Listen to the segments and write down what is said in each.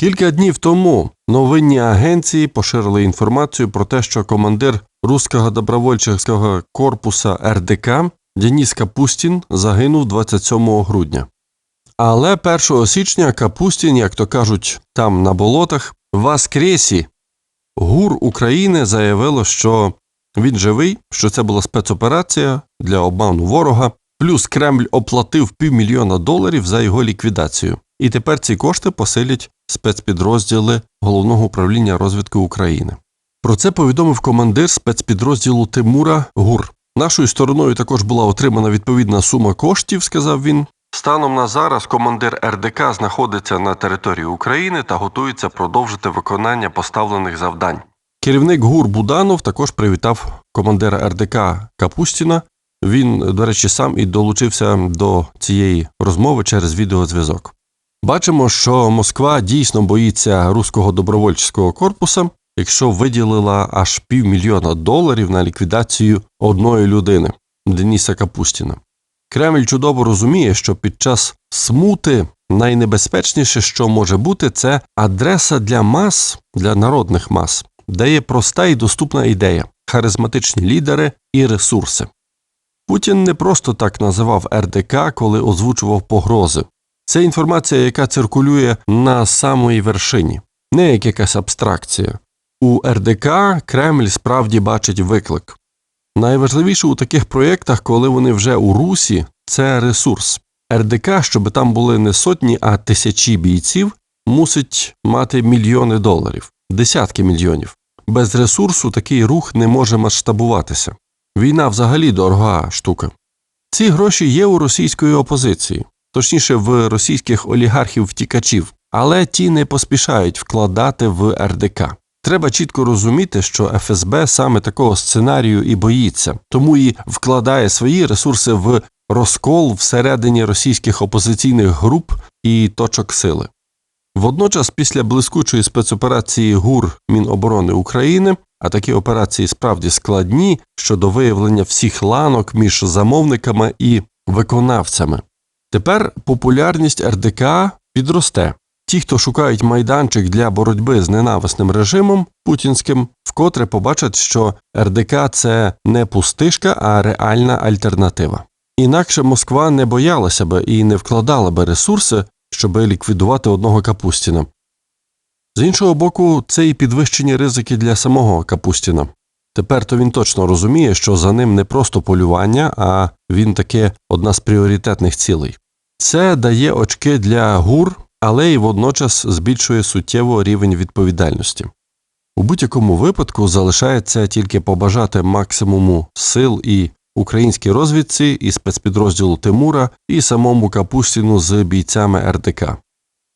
Кілька днів тому новинні агенції поширили інформацію про те, що командир Руського добровольчого корпуса РДК Деніс Капустін загинув 27 грудня. Але 1 січня Капустін, як то кажуть, там на болотах, Воскресі ГУР України заявило, що він живий, що це була спецоперація для обману ворога, плюс Кремль оплатив півмільйона доларів за його ліквідацію. І тепер ці кошти посилять спецпідрозділи Головного управління розвідки України. Про це повідомив командир спецпідрозділу Тимура ГУР. Нашою стороною також була отримана відповідна сума коштів, сказав він. Станом на зараз командир РДК знаходиться на території України та готується продовжити виконання поставлених завдань. Керівник ГУР Буданов також привітав командира РДК Капустіна. Він, до речі, сам і долучився до цієї розмови через відеозв'язок. Бачимо, що Москва дійсно боїться руського добровольчого корпуса, якщо виділила аж півмільйона доларів на ліквідацію одної людини Дениса Капустіна. Кремль чудово розуміє, що під час смути найнебезпечніше, що може бути, це адреса для мас, для народних мас, де є проста і доступна ідея, харизматичні лідери і ресурси. Путін не просто так називав РДК, коли озвучував погрози. Це інформація, яка циркулює на самої вершині, не як якась абстракція. У РДК Кремль справді бачить виклик. Найважливіше у таких проєктах, коли вони вже у русі, це ресурс. РДК, щоб там були не сотні, а тисячі бійців, мусить мати мільйони доларів, десятки мільйонів. Без ресурсу такий рух не може масштабуватися. Війна взагалі дорога штука. Ці гроші є у російської опозиції, точніше в російських олігархів-втікачів, але ті не поспішають вкладати в РДК. Треба чітко розуміти, що ФСБ саме такого сценарію і боїться, тому і вкладає свої ресурси в розкол всередині російських опозиційних груп і точок сили. Водночас, після блискучої спецоперації ГУР Міноборони України, а такі операції справді складні щодо виявлення всіх ланок між замовниками і виконавцями. Тепер популярність РДК підросте. Ті, хто шукають майданчик для боротьби з ненависним режимом путінським, вкотре побачать, що РДК це не пустишка, а реальна альтернатива. Інакше Москва не боялася би і не вкладала би ресурси, щоб ліквідувати одного Капустіна. З іншого боку, це і підвищені ризики для самого Капустіна. Тепер то він точно розуміє, що за ним не просто полювання, а він таки одна з пріоритетних цілей. Це дає очки для ГУР, але й водночас збільшує суттєво рівень відповідальності. У будь-якому випадку залишається тільки побажати максимуму сил і українській розвідці, і спецпідрозділу Тимура, і самому Капустіну з бійцями РДК.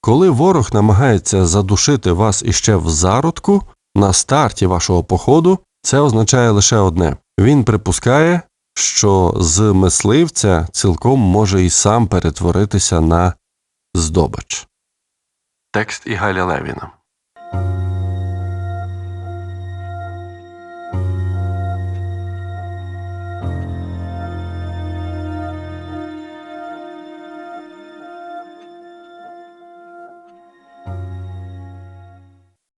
Коли ворог намагається задушити вас іще в зародку на старті вашого походу, це означає лише одне він припускає, що з мисливця цілком може і сам перетворитися на здобич. Текст Ігаля Левіна